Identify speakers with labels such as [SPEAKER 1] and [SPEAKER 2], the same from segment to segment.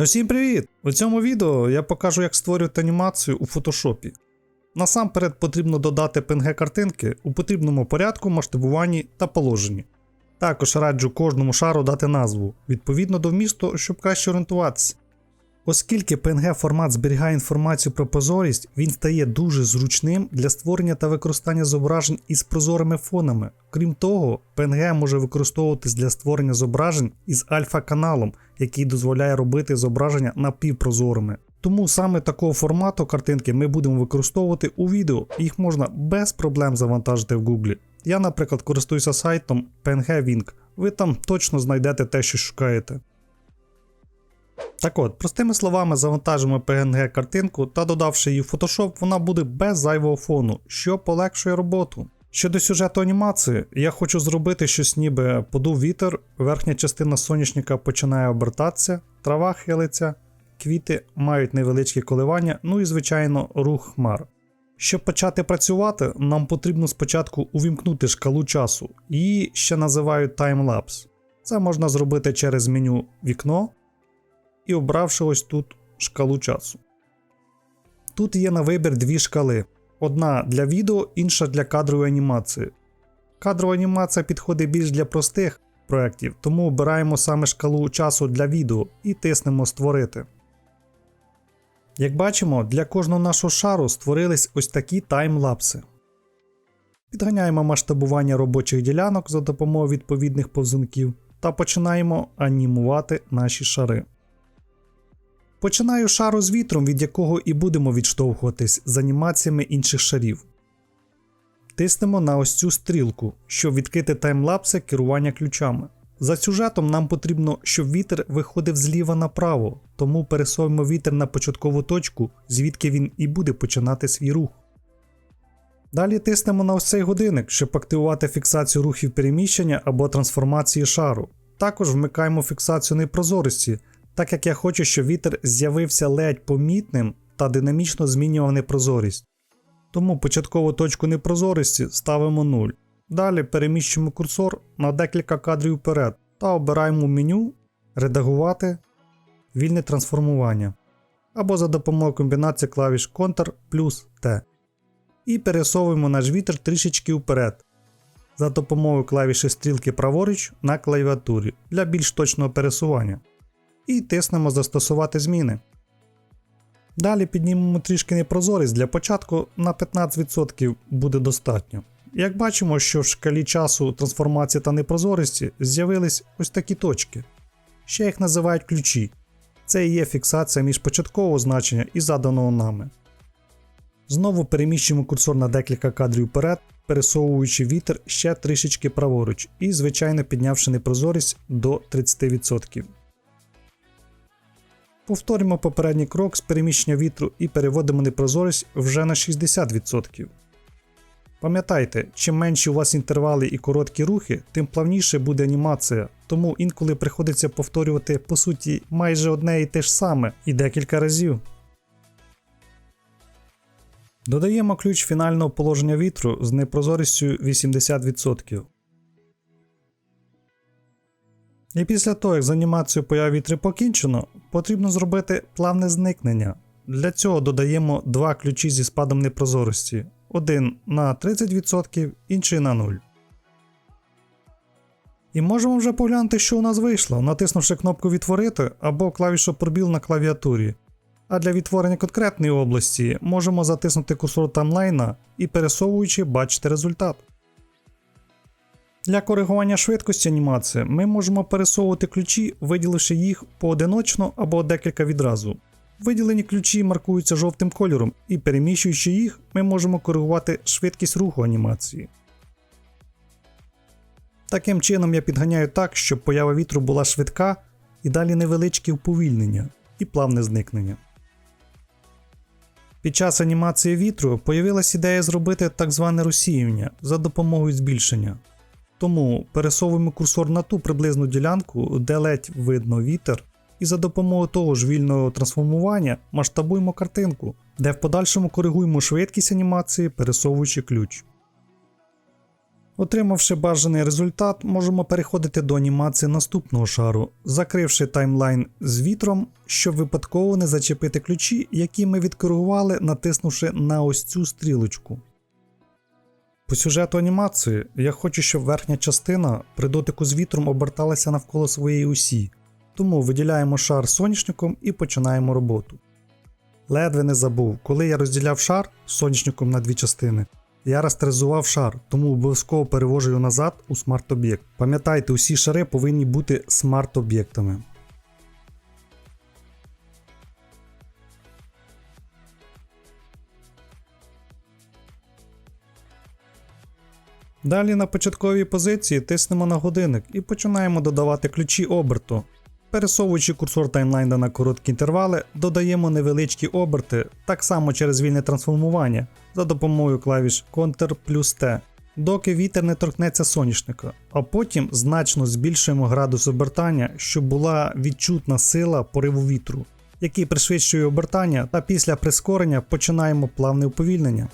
[SPEAKER 1] Усім привіт! У цьому відео я покажу, як створювати анімацію у фотошопі. Насамперед потрібно додати PNG картинки у потрібному порядку, масштабуванні та положенні. Також раджу кожному шару дати назву відповідно до вмісту, щоб краще орієнтуватися. Оскільки PNG формат зберігає інформацію про прозорість, він стає дуже зручним для створення та використання зображень із прозорими фонами. Крім того, PNG може використовуватись для створення зображень із альфа-каналом, який дозволяє робити зображення напівпрозорими. Тому саме такого формату картинки ми будемо використовувати у відео, їх можна без проблем завантажити в Google. Я, наприклад, користуюся сайтом PNG Wing. Ви там точно знайдете те, що шукаєте. Так от, простими словами, завантажимо PNG картинку та додавши її в Photoshop, вона буде без зайвого фону, що полегшує роботу. Щодо сюжету анімації, я хочу зробити щось ніби подув вітер, верхня частина соняшника починає обертатися, трава хилиться, квіти мають невеличкі коливання, ну і звичайно рух хмар. Щоб почати працювати, нам потрібно спочатку увімкнути шкалу часу, її ще називають таймлапс. Це можна зробити через меню вікно і обравши ось тут шкалу часу. Тут є на вибір дві шкали: одна для відео, інша для кадрової анімації. Кадрова анімація підходить більш для простих проєктів, тому обираємо саме шкалу часу для відео і тиснемо Створити. Як бачимо, для кожного нашого шару створились ось такі таймлапси. Підганяємо масштабування робочих ділянок за допомогою відповідних повзунків та починаємо анімувати наші шари. Починаю шару з вітром, від якого і будемо відштовхуватись з анімаціями інших шарів. Тиснемо на ось цю стрілку, щоб відкрити таймлапси керування ключами. За сюжетом нам потрібно, щоб вітер виходив зліва направо, тому пересовуємо вітер на початкову точку, звідки він і буде починати свій рух. Далі тиснемо на ось цей годинник, щоб активувати фіксацію рухів переміщення або трансформації шару. Також вмикаємо фіксацію непрозорості, так як я хочу, щоб вітер з'явився ледь помітним та динамічно змінював непрозорість. Тому початкову точку непрозорості ставимо 0. Далі переміщуємо курсор на декілька кадрів вперед та обираємо меню Редагувати, вільне трансформування або за допомогою комбінації клавіш Ctrl плюс T. І пересовуємо наш вітер трішечки вперед за допомогою клавіші стрілки праворуч на клавіатурі для більш точного пересування. І тиснемо Застосувати зміни. Далі піднімемо трішки непрозорість для початку на 15% буде достатньо. Як бачимо, що в шкалі часу трансформації та непрозорості з'явились ось такі точки. Ще їх називають ключі. Це і є фіксація між початкового значення і заданого нами. Знову переміщуємо курсор на декілька кадрів вперед, пересовуючи вітер ще трішечки праворуч і, звичайно, піднявши непрозорість до 30%. Повторюємо попередній крок з переміщення вітру і переводимо непрозорість вже на 60%. Пам'ятайте, чим менші у вас інтервали і короткі рухи, тим плавніше буде анімація, тому інколи приходиться повторювати по суті майже одне і те ж саме і декілька разів. Додаємо ключ фінального положення вітру з непрозорістю 80%. І після того, як з анімацією появи вітри покінчено, потрібно зробити плавне зникнення. Для цього додаємо два ключі зі спадом непрозорості. Один на 30%, інший на 0. І можемо вже поглянути, що у нас вийшло, натиснувши кнопку Відтворити або клавішу пробіл на клавіатурі. А для відтворення конкретної області можемо затиснути курсор таймлайна і пересовуючи бачити результат. Для коригування швидкості анімації ми можемо пересовувати ключі, виділивши їх поодиночно або декілька відразу. Виділені ключі маркуються жовтим кольором, і переміщуючи їх, ми можемо коригувати швидкість руху анімації. Таким чином я підганяю так, щоб поява вітру була швидка і далі невеличкі уповільнення і плавне зникнення. Під час анімації вітру появилась ідея зробити так зване розсіювання за допомогою збільшення. Тому пересовуємо курсор на ту приблизну ділянку, де ледь видно вітер, і за допомогою того ж вільного трансформування масштабуємо картинку, де в подальшому коригуємо швидкість анімації, пересовуючи ключ. Отримавши бажаний результат, можемо переходити до анімації наступного шару, закривши таймлайн з вітром, щоб випадково не зачепити ключі, які ми відкоригували, натиснувши на ось цю стрілочку. По сюжету анімації я хочу, щоб верхня частина при дотику з вітром оберталася навколо своєї осі, тому виділяємо шар соняшником і починаємо роботу. Ледве не забув, коли я розділяв шар соняшником на дві частини, я растеризував шар, тому обов'язково перевожу його назад у смарт-об'єкт. Пам'ятайте, усі шари повинні бути смарт-об'єктами. Далі на початковій позиції тиснемо на годинник і починаємо додавати ключі оберту. Пересовуючи курсор таймлайна на короткі інтервали, додаємо невеличкі оберти, так само через вільне трансформування за допомогою клавіш Ctrl плюс T, доки вітер не торкнеться соняшника, а потім значно збільшуємо градус обертання, щоб була відчутна сила пориву вітру, який пришвидшує обертання, та після прискорення починаємо плавне уповільнення.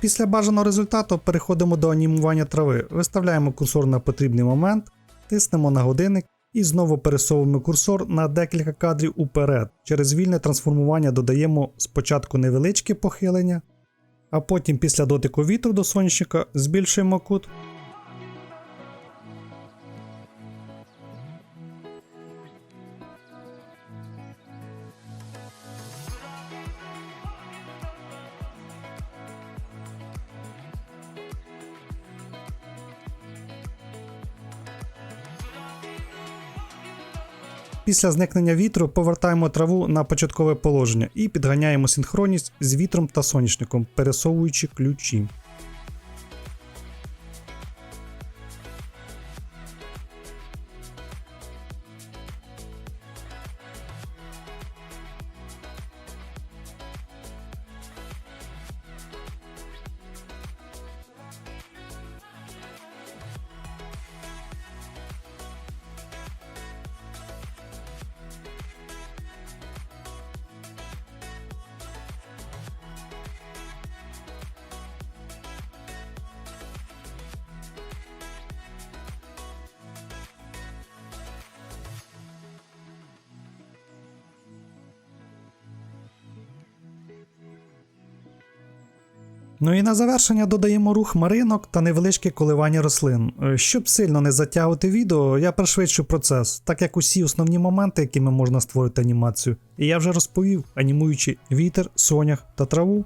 [SPEAKER 1] Після бажаного результату переходимо до анімування трави, виставляємо курсор на потрібний момент, тиснемо на годинник і знову пересовуємо курсор на декілька кадрів уперед. Через вільне трансформування додаємо спочатку невеличке похилення, а потім після дотику вітру до сонячника збільшуємо кут. Після зникнення вітру повертаємо траву на початкове положення і підганяємо синхронність з вітром та соняшником, пересовуючи ключі. Ну і на завершення додаємо рух маринок та невеличке коливання рослин. Е, Щоб сильно не затягувати відео, я пришвидшу процес, так як усі основні моменти, якими можна створити анімацію, і я вже розповів, анімуючи вітер, сонях та траву.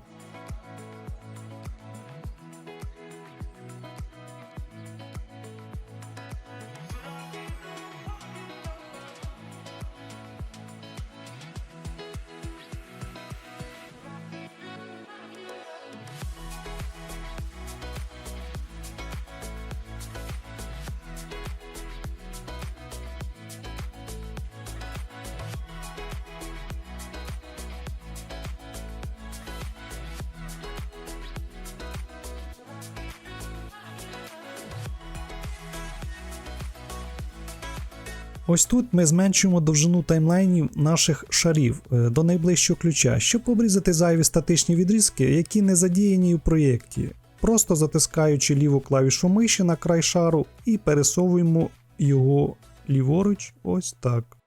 [SPEAKER 1] Ось тут ми зменшуємо довжину таймлайнів наших шарів е, до найближчого ключа, щоб обрізати зайві статичні відрізки, які не задіяні у проєкті. Просто затискаючи ліву клавішу миші на край шару і пересовуємо його ліворуч ось так.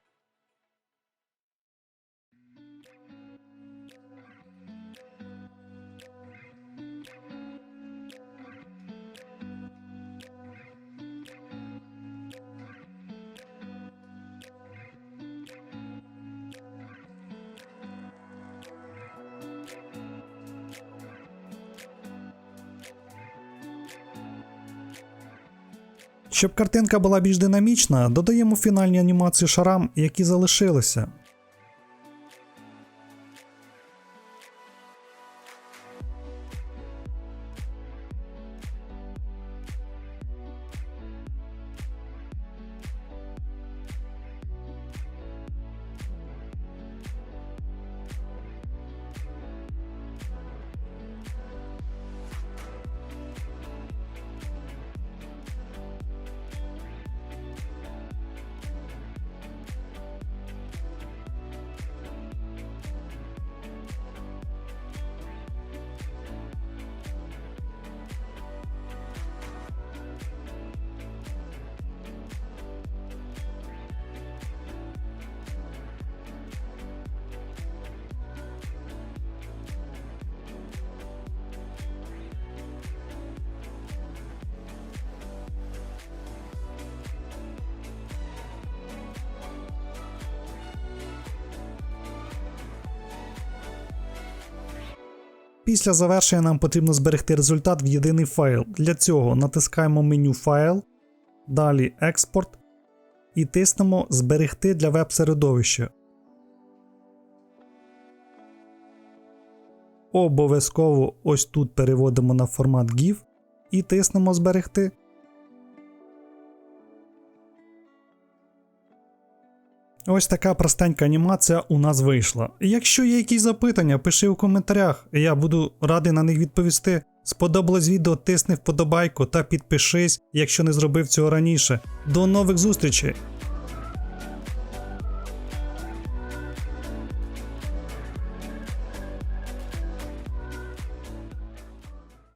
[SPEAKER 1] Щоб картинка була більш динамічна, додаємо фінальні анімації шарам, які залишилися. Після завершення нам потрібно зберегти результат в єдиний файл. Для цього натискаємо меню Файл, далі Експорт і тиснемо Зберегти для веб-середовища. Обов'язково ось тут переводимо на формат GIF і тиснемо Зберегти. Ось така простенька анімація у нас вийшла. Якщо є якісь запитання, пиши у коментарях, я буду радий на них відповісти. Сподобалось відео, тисни вподобайку та підпишись, якщо не зробив цього раніше. До нових зустрічей!